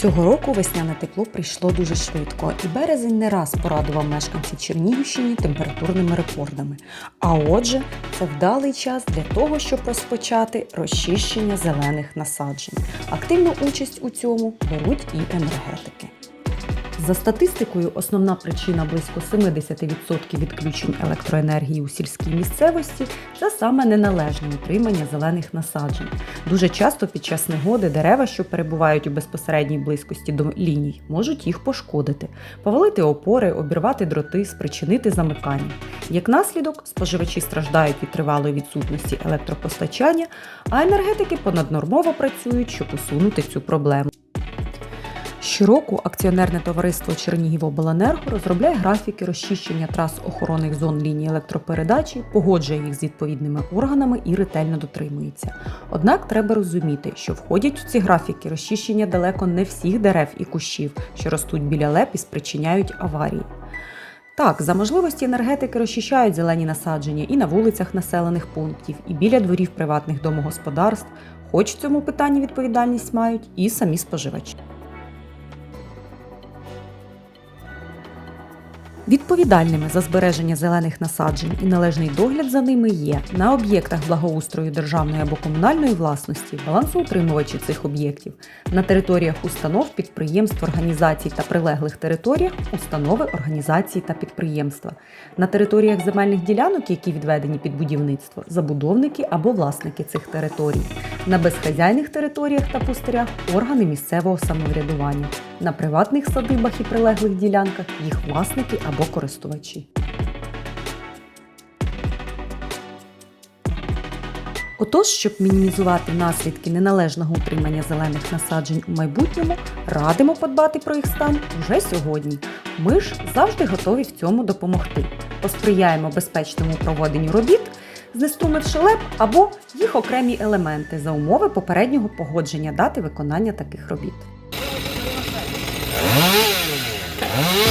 Цього року весняне тепло прийшло дуже швидко, і березень не раз порадував мешканців Чернігівщини температурними рекордами. А отже, це вдалий час для того, щоб розпочати розчищення зелених насаджень. Активну участь у цьому беруть і енергетики. За статистикою, основна причина близько 70% відключень електроенергії у сільській місцевості це саме неналежне утримання зелених насаджень. Дуже часто під час негоди дерева, що перебувають у безпосередній близькості до ліній, можуть їх пошкодити, повалити опори, обірвати дроти, спричинити замикання. Як наслідок, споживачі страждають від тривалої відсутності електропостачання, а енергетики понаднормово працюють, щоб усунути цю проблему. Щороку акціонерне товариство Чернігівобленерго розробляє графіки розчищення трас охоронних зон лінії електропередачі, погоджує їх з відповідними органами і ретельно дотримується. Однак треба розуміти, що входять у ці графіки розчищення далеко не всіх дерев і кущів, що ростуть біля леп і спричиняють аварії. Так, за можливості енергетики розчищають зелені насадження і на вулицях населених пунктів, і біля дворів приватних домогосподарств, хоч в цьому питанні відповідальність мають і самі споживачі. Відповідальними за збереження зелених насаджень і належний догляд за ними є на об'єктах благоустрою державної або комунальної власності, балансоутримувачі цих об'єктів, на територіях установ, підприємств, організацій та прилеглих територіях установи, організації та підприємства, на територіях земельних ділянок, які відведені під будівництво, забудовники або власники цих територій, на безхазяйних територіях та пустирях органи місцевого самоврядування, на приватних садибах і прилеглих ділянках їх власники або користувачі. Отож, щоб мінімізувати наслідки неналежного утримання зелених насаджень у майбутньому, радимо подбати про їх стан уже сьогодні. Ми ж завжди готові в цьому допомогти. Посприяємо безпечному проводенню робіт, знестумивши леп або їх окремі елементи за умови попереднього погодження дати виконання таких робіт. Bye.